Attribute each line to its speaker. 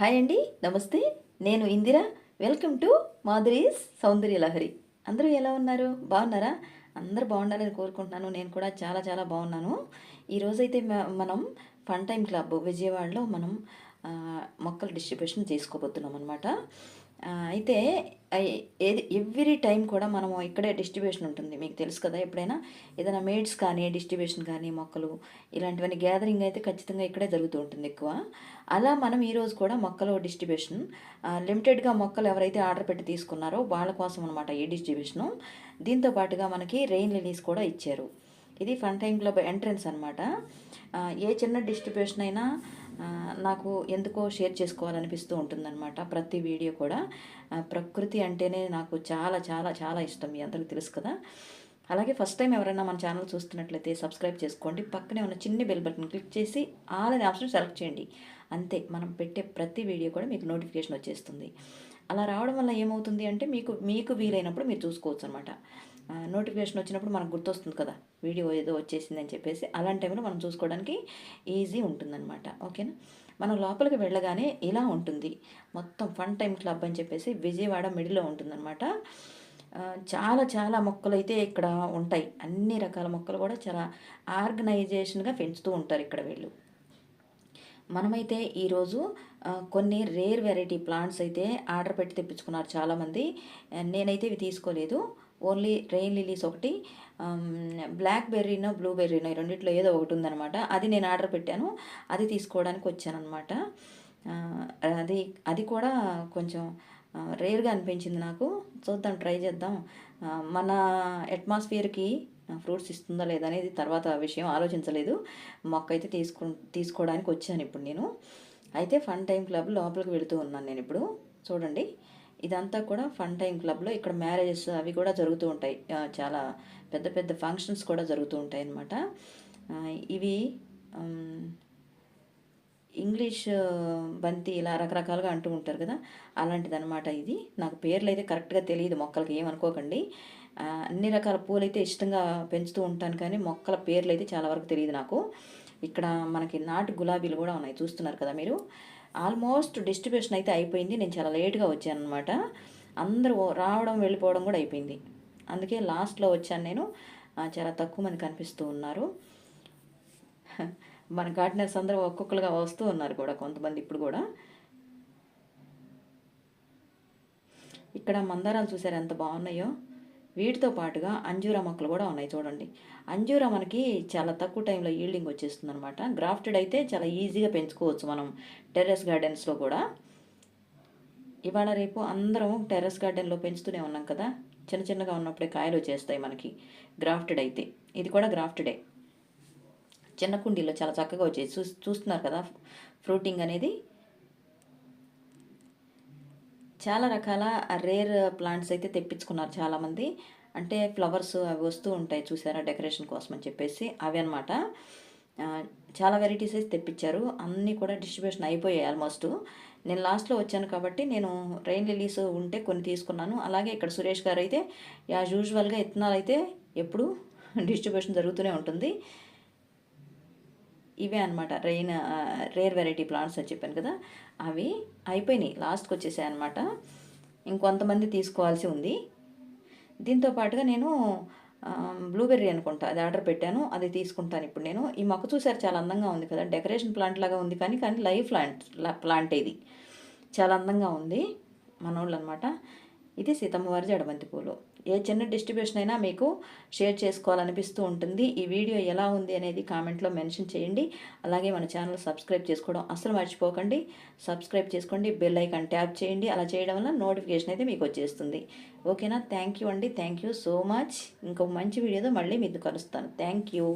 Speaker 1: Hi అండి నమస్తే. నేను Indira. Welcome to Madhuri's Soundarya Lahari. అందరూ ఎలా ఉన్నారు? బాగున్నారా? అందరూ బాగుండాలని కోరుకుంటున్నాను. నేను కూడా చాలా చాలా బాగున్నాను. ఈరోజైతే మనం ఫన్ టైం క్లబ్ విజయవాడలో మనం మొక్కలు డిస్ట్రిబ్యూషన్ చేసుకోబోతున్నాం అనమాట అయితే ఏది ఎవ్రీ టైం కూడా మనము ఇక్కడే డిస్ట్రిబ్యూషన్ ఉంటుంది. మీకు తెలుసు కదా ఎప్పుడైనా? ఏదైనా మేడ్స్ కానీ డిస్ట్రిబ్యూషన్ కానీ మొక్కలు ఇలాంటివన్నీ గ్యాదరింగ్ అయితే ఖచ్చితంగా ఇక్కడే జరుగుతూ ఉంటుంది ఎక్కువ. అలా మనం ఈరోజు కూడా మొక్కలు డిస్ట్రిబ్యూషన్ లిమిటెడ్గా మొక్కలు ఎవరైతే ఆర్డర్ పెట్టి తీసుకున్నారో వాళ్ళ కోసం అనమాట ఈ డిస్ట్రిబ్యూషను. దీంతో పాటుగా మనకి రెయిన్ లిలీస్ కూడా ఇచ్చారు. ఇది ఫన్ టైం క్లబ్ ఎంట్రన్స్ అనమాట ఏ చిన్న డిస్ట్రిబ్యూషన్ అయినా నాకు ఎందుకో షేర్ చేసుకోవాలనిపిస్తూ ఉంటుందన్నమాట ప్రతి వీడియో కూడా. ప్రకృతి అంటేనే నాకు చాలా చాలా చాలా ఇష్టం మీ అందరికీ తెలుసు కదా. అలాగే ఫస్ట్ టైం ఎవరైనా మన ఛానల్ చూస్తున్నట్లయితే సబ్స్క్రైబ్ చేసుకోండి. పక్కనే ఉన్న చిన్న బెల్ బటన్ క్లిక్ చేసి ఆల్ అనే ఆప్షన్ సెలెక్ట్ చేయండి. అంతే మనం పెట్టే ప్రతి వీడియో కూడా మీకు నోటిఫికేషన్ వచ్చేస్తుంది. అలా రావడం వల్ల ఏమవుతుంది అంటే మీకు మీకు వీలైనప్పుడు మీరు చూసుకోవచ్చు అనమాట నోటిఫికేషన్ వచ్చినప్పుడు మనకు గుర్తొస్తుంది కదా వీడియో ఏదో వచ్చేసింది అని చెప్పేసి అలాంటి టైంలో మనం చూసుకోవడానికి ఈజీ ఉంటుందన్నమాట. ఓకేనా? మనం లోపలికి వెళ్ళగానే ఇలా ఉంటుంది. మొత్తం ఫన్ టైం క్లబ్ అని చెప్పేసి విజయవాడ మిడిలో ఉంటుందన్నమాట. చాలా చాలా మొక్కలు అయితే ఇక్కడ ఉంటాయి. అన్ని రకాల మొక్కలు కూడా చాలా ఆర్గనైజేషన్గా పెంచుతూ ఉంటారు ఇక్కడ వీళ్ళు. మనమైతే ఈరోజు కొన్ని రేర్ వెరైటీ ప్లాంట్స్ అయితే ఆర్డర్ పెట్టి తెప్పించుకున్నారు చాలామంది. నేనైతే ఇవి తీసుకోలేదు. ఓన్లీ రెయిన్ లిలీస్ ఒకటి బ్లాక్ బెర్రీనో బ్లూ బెర్రీనో ఈ రెండిట్లో ఏదో ఒకటి ఉందనమాట అది నేను ఆర్డర్ పెట్టాను. అది తీసుకోవడానికి వచ్చానమాట అది అది కూడా కొంచెం రేర్గా అనిపించింది నాకు. చూద్దాం ట్రై చేద్దాం. మన అట్మాస్ఫియర్కి ఫ్రూట్స్ ఇస్తుందా లేదా అనేది తర్వాత విషయం ఆలోచించలేదు. మొక్క అయితే తీసుకు తీసుకోవడానికి వచ్చాను ఇప్పుడు నేను. అయితే ఫన్ టైం క్లబ్ లోపలికి వెళుతూ ఉన్నాను నేను ఇప్పుడు. చూడండి ఇదంతా కూడా ఫన్ టైం క్లబ్లో ఇక్కడ మ్యారేజెస్ అవి కూడా జరుగుతూ ఉంటాయి. చాలా పెద్ద పెద్ద ఫంక్షన్స్ కూడా జరుగుతూ ఉంటాయి అన్నమాట. ఇవి ఇంగ్లీష్ బంతి ఇలా రకరకాలుగా అంటూ ఉంటారు కదా. అలాంటిదన్నమాట ఇది. నాకు పేర్లు అయితే కరెక్ట్గా తెలియదు. మొక్కలకి ఏమనుకోకండి అన్ని రకాల పూలు అయితే ఇష్టంగా పెంచుతూ ఉంటాను కానీ మొక్కల పేర్లు అయితే చాలా వరకు తెలియదు నాకు. ఇక్కడ మనకి నాటు గులాబీలు కూడా ఉన్నాయి చూస్తున్నారు కదా మీరు. ఆల్మోస్ట్ డిస్ట్రిబ్యూషన్ అయితే అయిపోయింది. నేను చాలా లేట్గా వచ్చాను అనమాట అందరూ రావడం వెళ్ళిపోవడం కూడా అయిపోయింది. అందుకే లాస్ట్లో వచ్చాను నేను. చాలా తక్కువ మంది కనిపిస్తూ ఉన్నారు. మన గార్డెనర్స్ అందరూ ఒక్కొక్కరుగా వస్తూ ఉన్నారు కూడా కొంతమంది ఇప్పుడు కూడా. ఇక్కడ మందారాలు చూసారు ఎంత బాగున్నాయో. వీటితో పాటుగా అంజూరా మొక్కలు కూడా ఉన్నాయి చూడండి. అంజూరా మనకి చాలా తక్కువ టైంలో ఈల్డింగ్ వచ్చేస్తుంది అనమాట గ్రాఫ్టెడ్ అయితే చాలా ఈజీగా పెంచుకోవచ్చు మనం టెర్రస్ గార్డెన్స్లో కూడా. ఇవాళ రేపు అందరం టెర్రస్ గార్డెన్లో పెంచుతూనే ఉన్నాం కదా. చిన్న చిన్నగా ఉన్నప్పుడే కాయలు వచ్చేస్తాయి మనకి. గ్రాఫ్టెడ్ అయితే. ఇది కూడా గ్రాఫ్టెడే చిన్న కుండీలో చాలా చక్కగా వచ్చేది చూ చూస్తున్నారు కదా. ఫ్రూటింగ్ అనేది చాలా రకాల రేర్ ప్లాంట్స్ అయితే తెప్పించుకున్నారు చాలామంది. అంటే ఫ్లవర్స్ అవి వస్తూ ఉంటాయి చూసారా డెకరేషన్ కోసం అని చెప్పేసి అవి అనమాట చాలా వెరైటీస్ అయితే తెప్పించారు. అన్నీ కూడా డిస్ట్రిబ్యూషన్ అయిపోయాయి ఆల్మోస్ట్. నేను లాస్ట్లో వచ్చాను కాబట్టి నేను రెయిన్ లిలీస్ ఉంటే కొన్ని తీసుకున్నాను. అలాగే ఇక్కడ సురేష్ గారు అయితే యాజ్ యూజువల్గా ఇత్తనాలు అయితే ఎప్పుడు డిస్ట్రిబ్యూషన్ జరుగుతూనే ఉంటుంది. ఇవే అనమాట రెయిన్ రేర్ వెరైటీ ప్లాంట్స్ అని చెప్పాను కదా అవి అయిపోయినాయి. లాస్ట్కి వచ్చేసాయి అనమాట ఇంకొంతమంది తీసుకోవాల్సి ఉంది. దీంతో పాటుగా నేను బ్లూబెర్రీ అనుకుంటా అది ఆర్డర్ పెట్టాను అది తీసుకుంటాను ఇప్పుడు నేను. ఈ మొక్క చూసారు చాలా అందంగా ఉంది కదా డెకరేషన్ ప్లాంట్ లాగా ఉంది కానీ కానీ లైవ్ ప్లాంట్ ప్లాంట్ ఇది. చాలా అందంగా ఉంది మనోళ్ళు అనమాట ఇది సీతమ్మవారి జడబంతి పూలు. ఏ చిన్న డిస్ట్రిబ్యూషన్ అయినా మీకు షేర్ చేసుకోవాలనిపిస్తూ ఉంటుంది. ఈ వీడియో ఎలా ఉంది అనేది కామెంట్లో మెన్షన్ చేయండి. అలాగే మన ఛానల్ సబ్స్క్రైబ్ చేసుకోవడం అసలు మర్చిపోకండి. సబ్స్క్రైబ్ చేసుకోండి బెల్ ఐకాన్ ట్యాప్ చేయండి. అలా చేయడం వల్ల నోటిఫికేషన్ అయితే మీకు వచ్చేస్తుంది. ఓకేనా? థ్యాంక్ యూ అండి. Thank you so much. ఇంకో మంచి వీడియోతో మళ్ళీ మీకు కలుస్తాను. Thank you.